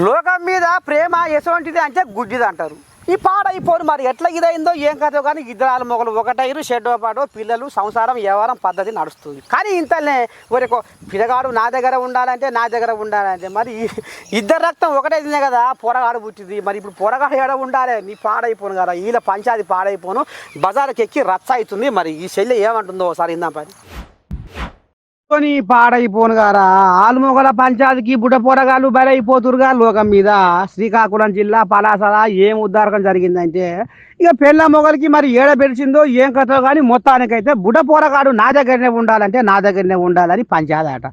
లోకం మీద ప్రేమ ఎటువంటిది అంటే గుడ్డిది అంటారు. ఈ పాడైపోను మరి ఎట్లా ఇదైందో ఏం కదో కానీ ఇద్దరాల మొగలు ఒకటైరు షెడ్డో పాడో పిల్లలు సంసారం వ్యవహారం పద్ధతి నడుస్తుంది. కానీ ఇంతనే ఒరేకో పిల్లగాడు నా దగ్గర ఉండాలంటే నా దగ్గర ఉండాలంటే మరి ఇద్దరు రక్తం ఒకటే తినే కదా పొరగాడు పుట్టింది. మరి ఇప్పుడు పొరగాడు ఎడ ఉండాలి? నీ పాడైపోను కదా వీళ్ళ పంచాది పాడైపోను. బజార్కి ఎక్కి రచ్చ అవుతుంది. మరి ఈ చెల్లె ఏమంటుందో ఒకసారి ఇందాం పని కొని పాడైపోను గారా. ఆలుమొగల పంచాయతీకి బుడ్డ పోరగాళ్ళు బలైపోతురుగా లోకం మీద. శ్రీకాకుళం జిల్లా పలాసల ఏం ఉద్దారకం జరిగిందంటే ఇక పెళ్ళ మొగలికి మరి ఏడ పెరిచిందో ఏం కథో కానీ మొత్తానికైతే బుడ్డ పోరగాడు నా దగ్గరనే ఉండాలంటే నా దగ్గరనే ఉండాలని పంచాయతీ అట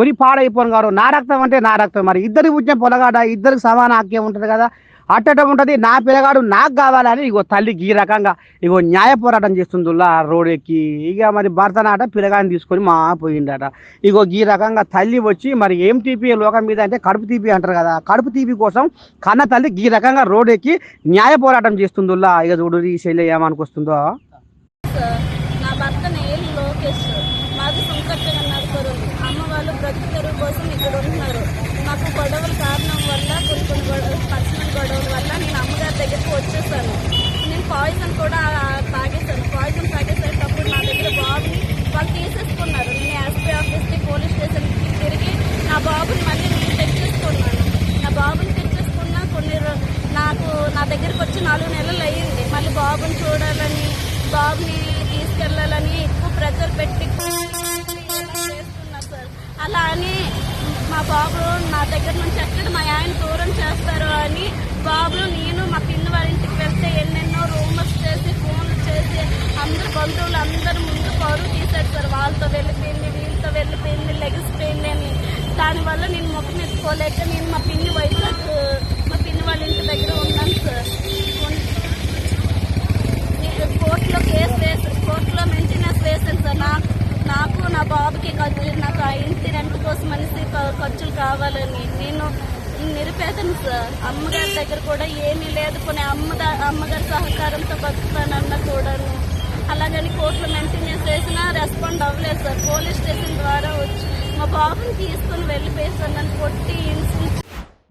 ఒరి పాడైపోను గారు. నా రక్తం అంటే నా రక్తం మరి. ఇద్దరికి పుట్టిన పొలగాడ ఇద్దరికి సమాన హక్కే ఉంటుంది కదా. అట్టడం ఉంటుంది నా పిల్లగాడు నాకు కావాలని ఇగో తల్లి ఈ రకంగా ఇగో న్యాయ పోరాటం చేస్తుందిలా రోడ్ ఎక్కి ఇక మరి భర్తనాట పిల్లగాడిని తీసుకొని మా పోయిండట. ఇగో ఈ రకంగా తల్లి వచ్చి మరి ఏం తీపి లోకం మీద అంటే కడుపు తీపి అంటారు కదా కడుపు తీపి కోసం కన్న తల్లి ఈ రకంగా రోడ్ ఎక్కి న్యాయ పోరాటం చేస్తుందిలా. ఇక చూడు ఈ శైలి ఏమనుకొస్తుందో. నా భర్త లోకేష్. మాది నడుపురు అమ్మ వాళ్ళు బ్రతుకు కోసం ఇక్కడ ఉంటున్నారు మాకు గొడవల కారణం వల్ల కొన్ని కొన్ని గొడవలు పర్సనల్ గొడవల వల్ల నేను అమ్మగారి దగ్గరికి వచ్చేసాను నేను పాయిజన్ కూడా ఆ, తాగేశాను పాయిజన్ తాగేసేటప్పుడు నా దగ్గర బాబుని వాళ్ళు తీసేసుకున్నారు నేను ఎస్పీ ఆఫీస్కి పోలీస్ స్టేషన్కి తిరిగి నా బాబుని మళ్ళీ నేను తెచ్చేసుకున్నాను నా బాబుని తెచ్చేసుకున్నా కొన్ని రో- నాకు నా దగ్గరికి వచ్చి నాలుగు నెలలు అయ్యింది. మళ్ళీ బాబుని చూడాలని బాబుని తీసుకెళ్ళాలని ఎక్కువ ప్రెజర్ పెట్టి చేస్తున్నా సార్. అలా అని మా బాబు నా దగ్గర నుంచి ఎక్కడ మా ఆయన దూరం చేస్తారు అని బాబు నేను మా పిన్ని వాళ్ళ ఇంటికి వెళ్తే ఎన్నెన్నో రూమర్స్ చేసి ఫోన్లు చేసి అందరు బంధువులు అందరు ముందు పరువు తీశారు సార్. వాళ్ళతో వెళ్ళిపోయింది వీళ్ళతో వెళ్ళిపోయింది లెగిసిపోయింది అని. దానివల్ల నేను ముఖం ఎత్తుకోలేక నేను మా పిన్ని వైపు మా పిన్ని వాళ్ళ ఇంటి దగ్గర ఉన్నాను సార్ ఉన్- నేను కోర్టులో కేసు వేసి కోర్టులో మెయింటెనెన్స్ వేసాను సార్ నాకు నాకు నా బాబుకి ఖర్చు నాకు ఆ ఇంటి రెంట్ కోసం అనేసి ఖ- ఖర్చులు కావాలని నేను నిరుపేదను సార్ అమ్మగారి దగ్గర కూడా ఏమీ లేదు. కొన్ని అమ్మదా అమ్మగారి సహకారంతో బతుకుతానన్న కూడాను. అలాగని కోర్టులో మెయింటెనెన్స్ చేసినా రెస్పాండ్ అవ్వలేదు సార్. పోలీస్ స్టేషన్ ద్వారా వచ్చి మా బాబుని తీసుకుని వెళ్ళిపోయి సార్ నన్ను కొట్టి ఇన్సూరెన్స్